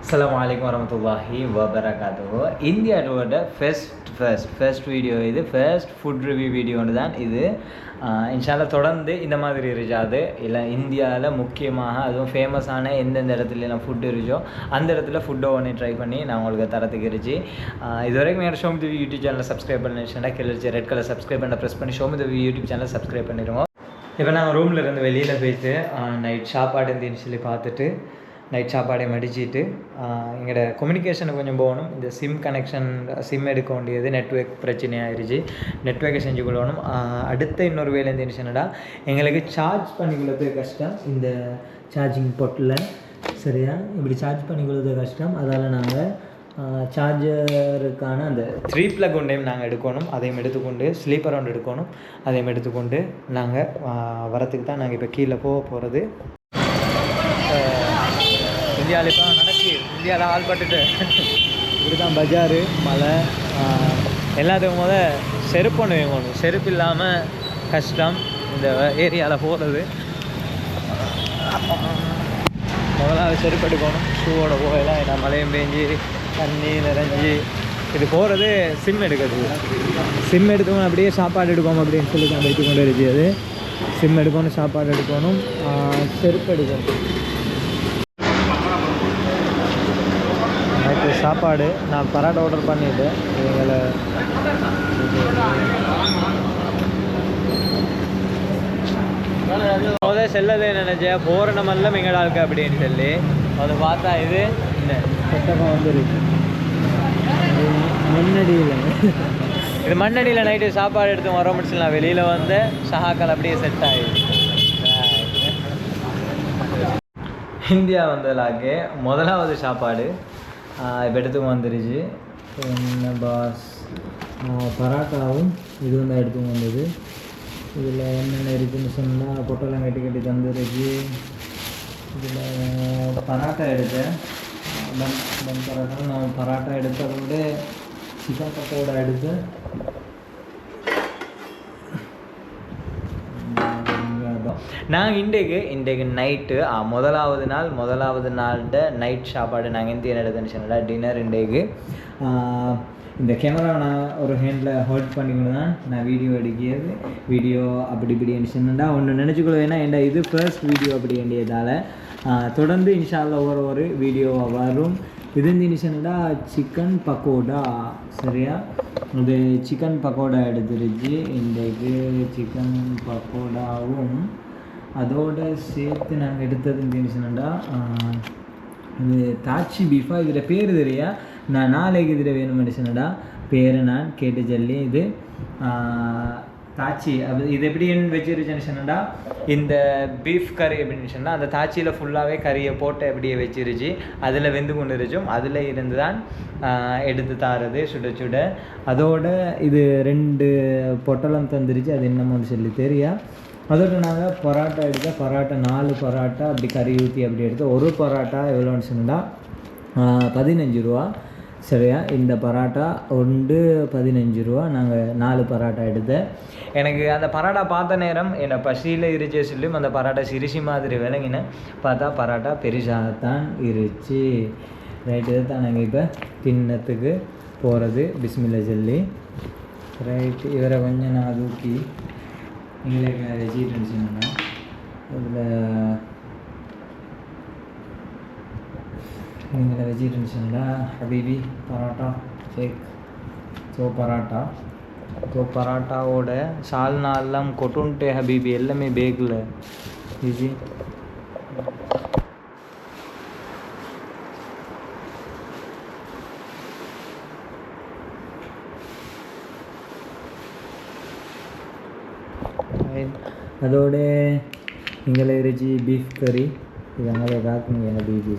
அஸ்ஸலாமு அலைக்கும் வரமத்துல்லாஹி இந்தியா இந்தியாவோட ஃபர்ஸ்ட் ஃபர்ஸ்ட் ஃபர்ஸ்ட் வீடியோ இது ஃபர்ஸ்ட் ஃபுட் ரிவ்யூ வீடியோன்னு தான். இது இன்ஷால்லா தொடர்ந்து இந்த மாதிரி இருக்காது. இல்லை இந்தியாவில் முக்கியமாக அதுவும் ஃபேமஸான எந்தெந்த இடத்துல எல்லாம் ஃபுட் இருச்சோ அந்த இடத்துல ஃபுட்டை ஒன்று ட்ரை பண்ணி நான் உங்களுக்கு தரத்துக்கு இருந்துச்சு இது வரைக்கும் என்னோட ஷோமி தேவி யூடியூப் சேனலில் சப்ஸ்கிரைப் பண்ணிச்சுன்னா கிளர்ச்சி ரெட் கலர் சப்ஸ்கிரைப் பண்ண ப்ரெஸ் பண்ணி ஷோமி தேவி யூடியூப் சேனலில் சப்ஸ்கிரைப் பண்ணிடுவோம் இப்போ நாங்கள் ரூமில் இருந்து வெளியில் போயிட்டு நைட் சாப்பாடு இருந்துன்னு சொல்லி பார்த்துட்டு நைட் சாப்பாடே மடிச்சிட்டு எங்களோட கம்யூனிகேஷனை கொஞ்சம் போகணும். இந்த சிம் கனெக்ஷன் சிம் எடுக்க வேண்டியது நெட்ஒர்க் பிரச்சனையாயிருச்சு. நெட்ஒர்க்கை செஞ்சு கொள்ளணும். அடுத்த இன்னொரு வேலை எந்த என்னடா எங்களுக்கு சார்ஜ் பண்ணி கொள்ளது கஷ்டம். இந்த சார்ஜிங் பொட்டில் சரியா? இப்படி சார்ஜ் பண்ணி கொள்ளது கஷ்டம். அதால் நாங்கள் சார்ஜருக்கான அந்த த்ரீ ப்ளக் ஒன்றையும் நாங்கள் எடுக்கணும். அதையும் எடுத்துக்கொண்டு ஸ்லீப்பர் ஒன்று எடுக்கணும். அதையும் எடுத்துக்கொண்டு நாங்கள் வரத்துக்கு தான் நாங்கள் இப்போ கீழே போக போகிறது இந்தியாவில் இப்போ நடக்கு. இந்தியாவில் ஆள்பட்டுட்டு இப்படி தான் பஜாரு மலை எல்லாத்துக்கும் முத செருப்பு ஒன்று வாங்கணும். செருப்பு இல்லாமல் கஷ்டம். இந்த ஏரியாவில் போகிறது முதலாவது செருப்பு எடுக்கணும். ஷூவோட போகலாம் ஏன்னா மழையும் பெஞ்சு தண்ணி நிறைஞ்சி. இது போகிறது சிம் எடுக்கிறது. சிம் எடுக்கணும் அப்படியே சாப்பாடு எடுக்கணும் அப்படின்னு சொல்லி தான் வைத்து கொண்டு இருக்கு அது சிம் எடுக்கணும் சாப்பாடு எடுக்கணும். செருப்பு எடுக்கணும் நைட்டு சாப்பாடு. நான் பரோட்டா ஆர்டர் பண்ணிட்டேன் இவங்களை முத செல்லது நினைச்சேன் போகிற மல்லம் எங்கட ஆளுக்கு அப்படின்னு சொல்லி. அதை பார்த்தா இது கொட்டமாக வந்துருக்கு. மண்ணடியில். இது மண்ணடியில் நைட்டு சாப்பாடு எடுத்து வர முடிச்சுலாம் வெளியில் வந்து சஹாக்கள் அப்படியே செட் ஆகிடுச்சு இந்தியா வந்தலாக்கு முதலாவது சாப்பாடு. இப்போ எடுத்து வந்துருச்சு. என்ன பாஸ் பராட்டாவும் இது வந்து எடுத்து வந்தது. இதில் என்னென்ன இருக்குன்னு சொன்னால் பொட்டெல்லாம் கட்டி கட்டி தந்துருச்சு இதில் பராட்டா எடுத்தேன். பன் பன் பராட்டா நான் பராட்டா எடுத்ததை விட சிக்கன் பக்கோடா எடுத்தேன். நாங்கள் இன்றைக்கு இன்றைக்கு நைட்டு முதலாவது நாள் முதலாவது நாள்ட நைட் சாப்பாடு நாங்கள் எந்த என்ன எடுத்துன்னு டின்னர் இன்றைக்கு. இந்த கேமரா நான் ஒரு ஹேண்டில் ஹோல்ட் பண்ணிக்கணும் தான் நான் வீடியோ எடுக்கிறது. வீடியோ அப்படி இப்படி சொன்னா ஒன்று நினச்சிக்கொள்வேன்னா என்ன இது ஃபர்ஸ்ட் வீடியோ அப்படி வேண்டியதால் தொடர்ந்து இன்ஷால்ல ஒரு ஒரு வீடியோ வரும். இது இருந்துச்சுன்னா சிக்கன் பக்கோடா சரியா? இது சிக்கன் பக்கோடா எடுத்துருச்சு. இன்றைக்கு சிக்கன் பக்கோடாவும் அதோட சேர்த்து நாங்கள் எடுத்தது இருந்துச்சுன்னா இது தாச்சி பீஃபா இதில் பேர் தெரியா? நான் நாளைக்கு இதில் வேணும் மனுஷனடா பேரை நான் கேட்டு சொல்லி இது தாச்சி அது இது எப்படின்னு வச்சிருச்சுன்னு இந்த பீஃப் கறி அப்படின்னு சொன்னால் அந்த தாச்சியில் ஃபுல்லாகவே கறியை போட்டு அப்படியே வச்சிருச்சு. அதில் வெந்து கொண்டு இருந்துச்சும் அதில் இருந்து தான் எடுத்து தாரது சுட சுட. அதோட இது ரெண்டு பொட்டலம் தந்துருச்சு அது என்னமோன்னு சொல்லி தெரியா? அதோட நாங்கள் பரோட்டா எடுத்தால் பரோட்டா நாலு பரோட்டா அப்படி கறி ஊற்றி அப்படி எடுத்து ஒரு பரோட்டா எவ்வளோன்னு சொன்னால் பதினஞ்சு ரூபா. சரியா? இந்த பரோட்டா ஒன்று பதினஞ்சு ரூபா. நாங்கள் நாலு பரோட்டா எடுத்தேன். எனக்கு அந்த பரோட்டா பார்த்த நேரம் என்னை பசியில் இருச்சே சொல்லியும் அந்த பரோட்டா சிரிசி மாதிரி விளங்கினேன். பார்த்தா பரோட்டா பெருசாகத்தான் இருச்சு. ரைட்டு தான் நாங்கள் இப்போ தின்னத்துக்கு போகிறது பிஸ்மில்ல சொல்லி ரைட்டு இவரை கொஞ்சம் நான் தூக்கி எங்களுக்கு ரெஜிட் இருந்துச்சுன்னா இதில் எங்களை வெஜிட் இருந்துச்சுன்னா ஹபீபி பரோட்டா ஷேக் ஸோ பரோட்டா. ஸோ பரோட்டாவோட சால்னா எல்லாம் கொட்டுன்ட்டு ஹபீபி எல்லாமே பேக்கில் ஈஸி அதோட எங்களை இறைச்சி பீஃப் கறி இது அங்கே காக்கணும் எங்கள் பீஃபி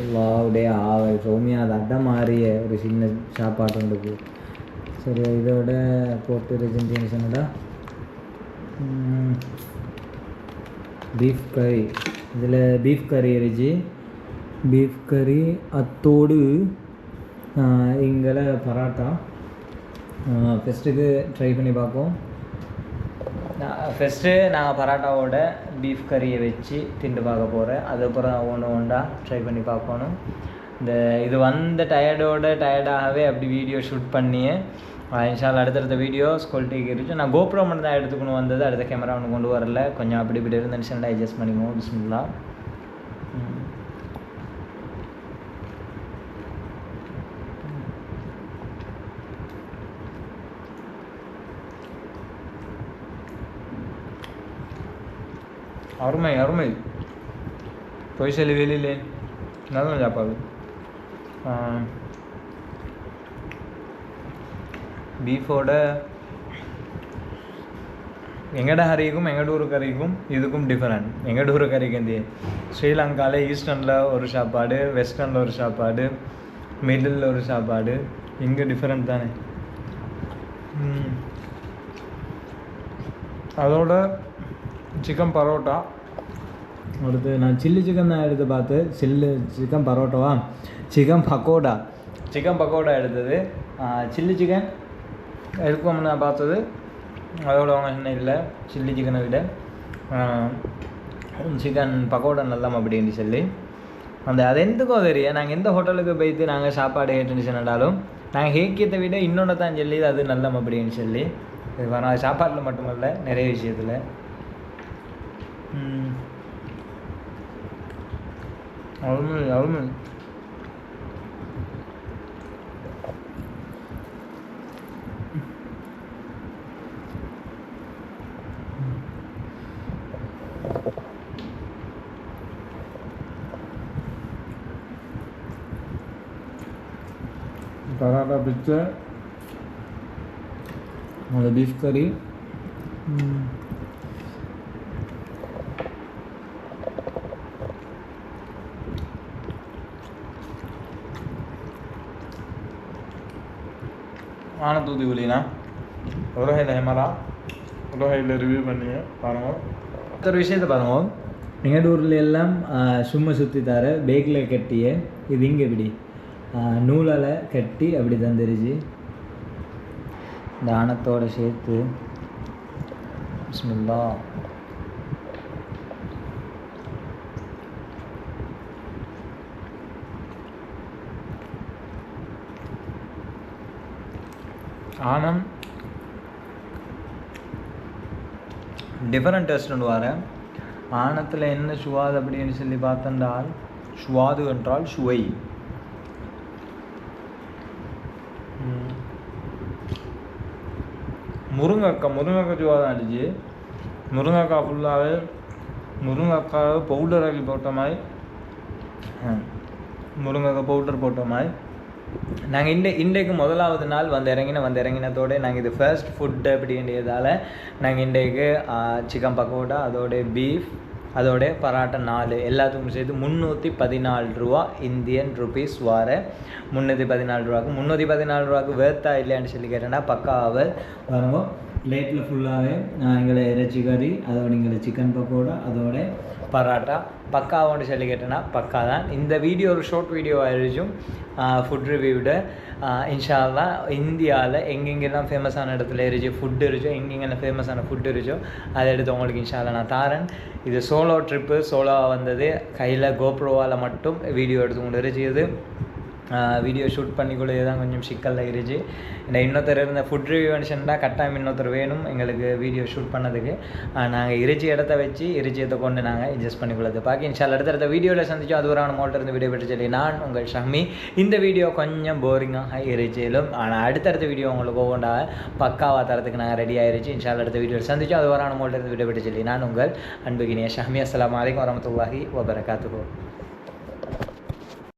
எல்லாவுடைய ஆவல் சோமியா அது அட்டை மாறிய ஒரு சின்ன சாப்பாடு உண்டு சரி இதோட போட்டு ரெஜென்டேஷனோட பீஃப் கறி இதில் பீஃப் கறி இறைச்சி பீஃப் கறி அத்தோடு எங்களை பரோட்டா. ஃபஸ்ட்டுக்கு ட்ரை பண்ணி பார்ப்போம் நான் ஃபஸ்ட்டு நாங்கள் பரோட்டாவோட பீஃப் கறியை வச்சு திண்டு பார்க்க போகிறேன் அதுக்கப்புறம் ஒன்று ஒன்றா ட்ரை பண்ணி பார்க்கணும். இந்த இது வந்த டயர்டோட டயர்டாகவே அப்படி வீடியோ ஷூட் பண்ணியே இன்ஷால் அடுத்தடுத்த வீடியோஸ் குவாலிட்டிக்கு இருந்துச்சு நான் கோப்ரோ மட்டும் தான் எடுத்துக்கணும் வந்தது. அடுத்த கேமரா ஒன்று கொண்டு வரல. கொஞ்சம் அப்படி இப்படி இருந்துச்சுன்னா அட்ஜஸ்ட் பண்ணிக்கணும் பிஸ்மில்லா அருமை அருமை. பொய் சொல்லி வெளியிலே. நல்ல சாப்பாடு பீஃபோட எங்கட ஹரிக்கும் எங்கடூர் கறிக்கும் இதுக்கும் டிஃப்ரெண்ட் எங்கடூர் கறிக்கு இந்த ஸ்ரீலங்காவில் ஈஸ்டர்னில் ஒரு சாப்பாடு வெஸ்டர்னில் ஒரு சாப்பாடு மிடில் ஒரு சாப்பாடு. இங்கே டிஃப்ரெண்ட் தானே? அதோட சிக்கன் பரோட்டா. அடுத்து நான் சில்லி சிக்கன் தான் எடுத்து பார்த்து சில்லி சிக்கன் பரோட்டாவா? சிக்கன் பக்கோடா. சிக்கன் பக்கோடா எடுத்தது. சில்லி சிக்கன் எடுக்கும்னு நான் பார்த்தது. அதோட ஒன்றும் இல்லை சில்லி சிக்கனை விட. சிக்கன் பக்கோடா நல்லா அப்படின்னு சொல்லி. அந்த அது எந்தக்கோ தெரியும் நாங்கள் எந்த ஹோட்டலுக்கு போய்த்து நாங்கள் சாப்பாடு கேட்டுன்னு சொன்னாலும் நாங்கள் ஹேக்கியத்தை விட இன்னொன்று தான் சொல்லி அது நல்ல அப்படின்னு சொல்லி. இது வர சாப்பாட்டில் மட்டுமல்ல நிறைய விஷயத்தில். ம். அருமை அருமை பரோட்டா பிச்சு அந்த பீஃப் கறி ஆனந்தூதி ஒலினா உலகையில் ஹெமரா உலகையில் ரிவ்யூ பண்ணி பாருங்க ஒரு விஷயத்தை பாருங்க எங்கள் ஊரில் எல்லாம் சும்மா சுற்றி தர பேக்கில் கட்டிய இது இங்கே இப்படி நூலால் கட்டி அப்படி தந்துருச்சு இந்த ஆணத்தோட சேர்த்து பிஸ்மில்லா ஆனம் டிஃபரெண்ட் டெஸ்ட் ஒன்று வரேன் ஆனத்தில் என்ன சுவாது அப்படின்னு சொல்லி பார்த்தந்தால் சுவாது என்றால் சுவை. முருங்கக்காய் முருங்கக்காய் சுவாதம் அடிச்சு முருங்கக்காய் ஃபுல்லாகவே முருங்கக்காய் பவுடர் ஆக்கி போட்ட மாதிரி. முருங்கக்காய் பவுடர் போட்ட மாதிரி நாங்கள் இன்றை இன்றைக்கு முதலாவது நாள் வந்து இறங்கின வந்து இறங்கினதோட நாங்கள் இது ஃபர்ஸ்ட் ஃபுட் அப்படின்றதால நாங்கள் இன்றைக்கு சிக்கன் பக்கோடா அதோட பீஃப் அதோட பராட்டா நாலு எல்லாத்துக்கும் சேர்த்து முந்நூற்றி பதினாலு ரூபா இந்தியன் ருபீஸ் வார முந்நூற்றி பதினாலு ரூபாக்கு முந்நூற்றி பதினாலு ரூபாக்கு வேர்த்தா இல்லையான்னு சொல்லி கேட்டேன்னா பக்காவை வருவோம் பிளேட்டில் ஃபுல்லாகவே எங்களை இறைச்சி கறி அதோட எங்களை சிக்கன் பக்கோடா அதோட பராட்டா. பக்காவோன்னு சொல்லி கேட்டேன்னா பக்கா தான். இந்த வீடியோ ஒரு ஷார்ட் வீடியோ ஆயிடுச்சும் ஃபுட் ரிவ்யூட இன்ஷால்லா இந்தியாவில் எங்கெங்கெல்லாம் ஃபேமஸான இடத்துல இருந்துச்சு ஃபுட் இருச்சோ எங்கெங்கெல்லாம் ஃபேமஸான ஃபுட் இருச்சோ அதை எடுத்து உங்களுக்கு இன்ஷால்லா நான் தாரேன். இது சோலோ ட்ரிப்பு சோலோவாக வந்தது. கையில் கோப்ரோவால் மட்டும் வீடியோ எடுத்து கொண்டு இருந்துச்சு வீடியோ ஷூட் பண்ணிக்குள்ளே தான் கொஞ்சம் சிக்கலில் இருந்துச்சு. இந்த இன்னொருத்தர் இருந்த ஃபுட் ரிவ்யூ மனுஷன்டா கட்டாயம் இன்னொருத்தர் வேணும் எங்களுக்கு வீடியோ ஷூட் பண்ணதுக்கு. நாங்கள் இறைச்சி இடத்த வச்சு இறைச்சியத்தை கொண்டு நாங்கள் அட்ஜஸ்ட் பண்ணிக்கொள்ளது பாக்கி இன்ஷால் அடுத்தடுத்த வீடியோவில் சந்திச்சோம். அது ஒரு மோட்டர் இருந்து வீடியோ பெற்று சொல்லி நான் உங்கள் ஷம்மி. இந்த வீடியோ கொஞ்சம் போரிங்காக இறைச்சியிலும் ஆனால் அடுத்தடுத்த வீடியோ உங்களுக்கு ஒவ்வொன்றாக பக்காவாக தரத்துக்கு நாங்கள் ரெடி ஆயிருச்சு. இன்ஷால் அடுத்த வீடியோவில் சந்திச்சோம். அது ஒரு மோட்டர் இருந்து வீடியோ பெற்று சொல்லி நான் உங்கள் அன்புகினிய ஷம்மி. அஸ்லாம் வலைக்கம் வரமத்துல்லாஹி வபரகாத்துகோ